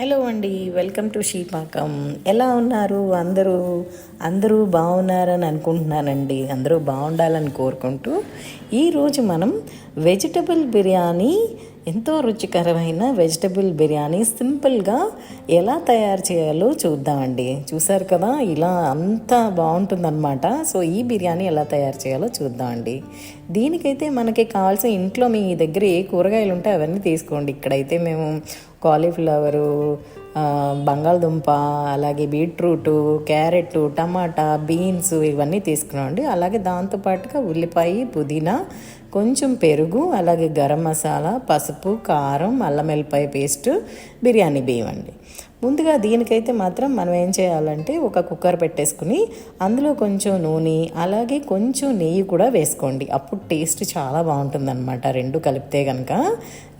Hello అండి welcome to శ్రీపాకం. ఎలా ఉన్నారు? అందరూ అందరూ బాగున్నారని అనుకుంటున్నానండి. అందరూ బాగుండాలని కోరుకుంటూ ఈరోజు మనం వెజిటబుల్ బిర్యానీ ఎంతో రుచికరమైన వెజిటబుల్ బిర్యానీ సింపుల్గా ఎలా తయారు చేయాలో చూద్దామండి. చూసారు కదా ఇలా అంత బాగుంటుందన్నమాట. సో ఈ బిర్యానీ ఎలా తయారు చేయాలో చూద్దామండి. దీనికైతే మనకి కావాల్సిన ఇంట్లో మీ దగ్గర ఏ కూరగాయలు ఉంటే అవన్నీ తీసుకోండి. ఇక్కడైతే మేము కాలీఫ్లవరు బంగాళదుంప అలాగే బీట్రూటు క్యారెట్ టమాటా బీన్స్ ఇవన్నీ తీసుకున్నామండి. అలాగే దాంతోపాటుగా ఉల్లిపాయ పుదీనా కొంచెం పెరుగు అలాగే గరం మసాలా పసుపు కారం అల్లం వెల్లిపాయ పేస్ట్ బిర్యానీ బియ్యం అండి ముందుగా దీనికైతే మాత్రం మనం ఏం చేయాలంటే ఒక కుక్కర్ పెట్టేసుకుని అందులో కొంచెం నూనె అలాగే కొంచెం నెయ్యి కూడా వేసుకోండి. అప్పుడు టేస్ట్ చాలా బాగుంటుందన్నమాట. రెండు కలిపితే కనుక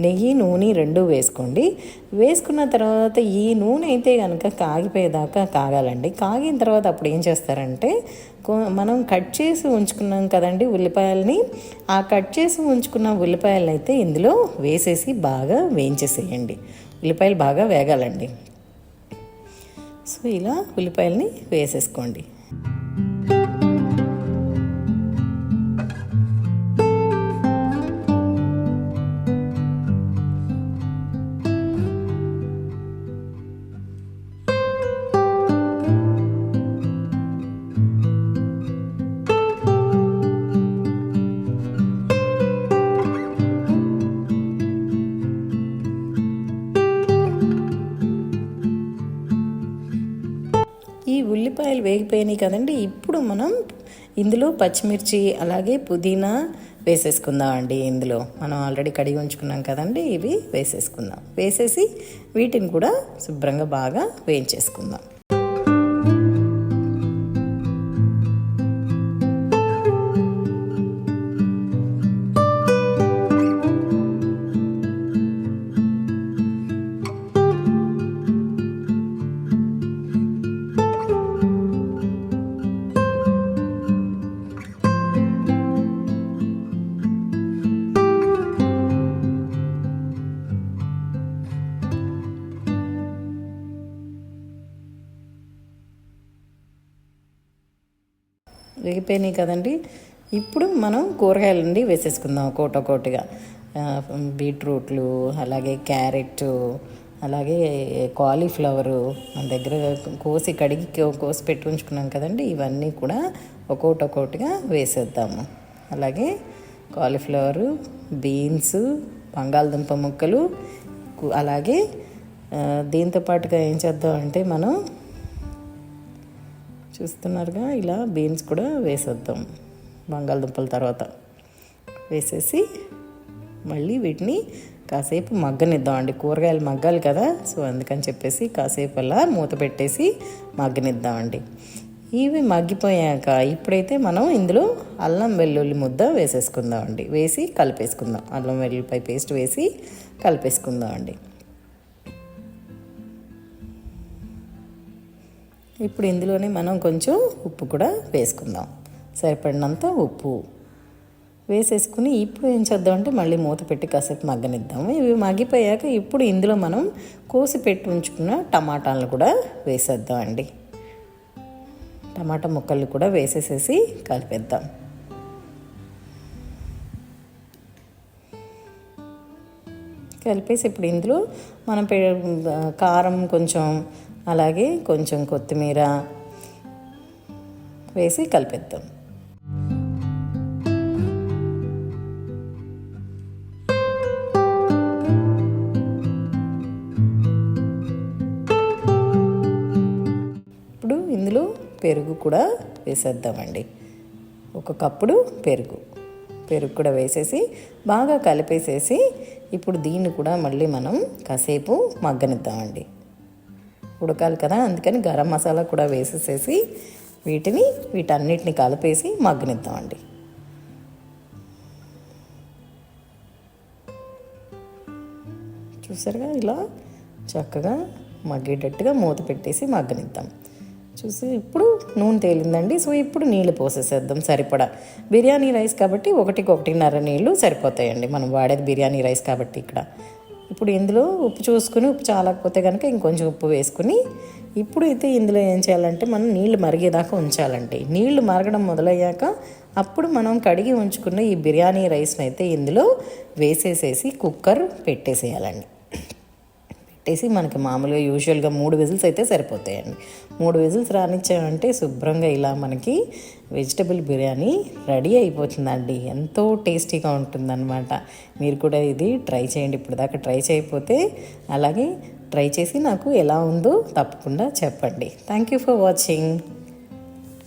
నెయ్యి నూనె రెండు వేసుకోండి. వేసుకున్న తర్వాత ఈ నూనె అయితే కనుక కాగిపోయేదాకా కాగాలండి. కాగిన తర్వాత అప్పుడు ఏం చేస్తారంటే మనం కట్ చేసి ఉంచుకున్నాం కదండి ఉల్లిపాయలని. ఆ కట్ చేసి ఉంచుకున్న ఉల్లిపాయలు అయితే ఇందులో వేసేసి బాగా వేయించేసేయండి. ఉల్లిపాయలు బాగా వేగాలండి. సో ఇలా ఉల్లిపాయలని వేసేసుకోండి. ఉల్లిపాయలు వేగిపోయినాయి కదండి. ఇప్పుడు మనం ఇందులో పచ్చిమిర్చి అలాగే పుదీనా వేసేసుకుందాం అండి ఇందులో. మనం ఆల్రెడీ కడిగి ఉంచుకున్నాం కదండి ఇవి వేసేసుకుందాం. వేసేసి వీటిని కూడా శుభ్రంగా బాగా వేయించేసుకుందాం. వేగిపోయినాయి కదండి. ఇప్పుడు మనం కూరగాయలండి వేసేసుకుందాం ఒక్కోటి ఒక్కోటిగా బీట్రూట్లు అలాగే క్యారెట్ అలాగే కాలీఫ్లవరు మన దగ్గర కోసి కడిగి కోసి పెట్టి ఉంచుకున్నాం కదండి. ఇవన్నీ కూడా ఒక్కోటి ఒక్కోటిగా వేసేద్దాము. అలాగే కాలీఫ్లవరు బీన్స్ బంగాళదుంప ముక్కలు అలాగే దీంతో పాటుగా ఏం చేద్దాం అంటే మనం చూస్తున్నారుగా. ఇలా బీన్స్ కూడా వేసేద్దాం. బంగాళదుంపల తర్వాత వేసేసి మళ్ళీ వీటిని కాసేపు మగ్గనిద్దామండి కూరగాయలు మగ్గాలి కదా సో అందుకని చెప్పేసి కాసేపు అలా మూత పెట్టేసి మగ్గనిద్దామండి ఇవి మగ్గిపోయాక ఇప్పుడైతే మనం ఇందులో అల్లం వెల్లుల్లి ముద్ద వేసేసుకుందామండి వేసి కలిపేసుకుందాం. అల్లం వెల్లుల్లిపై పేస్ట్ వేసి కలిపేసుకుందామండి ఇప్పుడు ఇందులోనే మనం కొంచెం ఉప్పు కూడా వేసుకుందాం. సరిపడినంత ఉప్పు వేసేసుకుని ఇప్పుడు ఏం చేద్దాం అంటే మళ్ళీ మూత పెట్టి కాసేపు మగ్గనిద్దాము. ఇవి మగ్గిపోయాక ఇప్పుడు ఇందులో మనం కోసి పెట్టి ఉంచుకున్న టమాటాలను కూడా వేసేద్దాం అండి టమాటా ముక్కలు కూడా వేసేసేసి కలిపేద్దాం. కలిపేసి ఇప్పుడు ఇందులో మనం పె కారం కొంచెం అలాగే కొంచెం కొత్తిమీర వేసి కలిపేద్దాం. ఇప్పుడు ఇందులో పెరుగు కూడా వేసేద్దామండి. ఒక కప్పుడు పెరుగు. పెరుగు కూడా వేసేసి బాగా కలిపేసేసి ఇప్పుడు దీన్ని కూడా మళ్ళీ మనం కాసేపు మగ్గనిద్దామండి. ఉడకాలి కదా అందుకని గరం మసాలా కూడా వేసేసేసి వీటిని వీటన్నిటిని కలిపేసి మగ్గనిద్దామండి. చూసారుగా ఇలా చక్కగా మగ్గేటట్టుగా మూత పెట్టేసి మగ్గనిద్దాం. చూసి ఇప్పుడు నూనె తేలిందండి సో ఇప్పుడు నీళ్ళు పోసేసేద్దాం సరిపడా. బిర్యానీ రైస్ కాబట్టి ఒకటికి ఒకటిన్నర నీళ్ళు సరిపోతాయండి మనం వాడేది బిర్యానీ రైస్ కాబట్టి ఇక్కడ. ఇప్పుడు ఇందులో ఉప్పు చూసుకుని ఉప్పు చాలకపోతే కనుక ఇంకొంచెం ఉప్పు వేసుకుని ఇప్పుడు అయితే ఇందులో ఏం చేయాలంటే మనం నీళ్ళు మరిగేదాకా ఉంచాలండి. నీళ్ళు మరగడం మొదలయ్యాక అప్పుడు మనం కడిగి ఉంచుకున్న ఈ బిర్యానీ రైస్ని అయితే ఇందులో వేసేసేసి కుక్కర్ పెట్టేసేయాలండి. పెట్టేసి మనకి మామూలుగా యూజువల్గా మూడు విజిల్స్ అయితే సరిపోతాయండి. మూడు విజిల్స్ రానిచ్చామంటే శుభ్రంగా ఇలా మనకి వెజిటబుల్ బిర్యానీ రెడీ అయిపోతుందండి. ఎంతో టేస్టీగా ఉంటుందన్నమాట. మీరు కూడా ఇది ట్రై చేయండి. ఇప్పుడు దాకా ట్రై చేయకపోతే అలాగే ట్రై చేసి నాకు ఎలా ఉందో తప్పకుండా చెప్పండి. Thank you for watching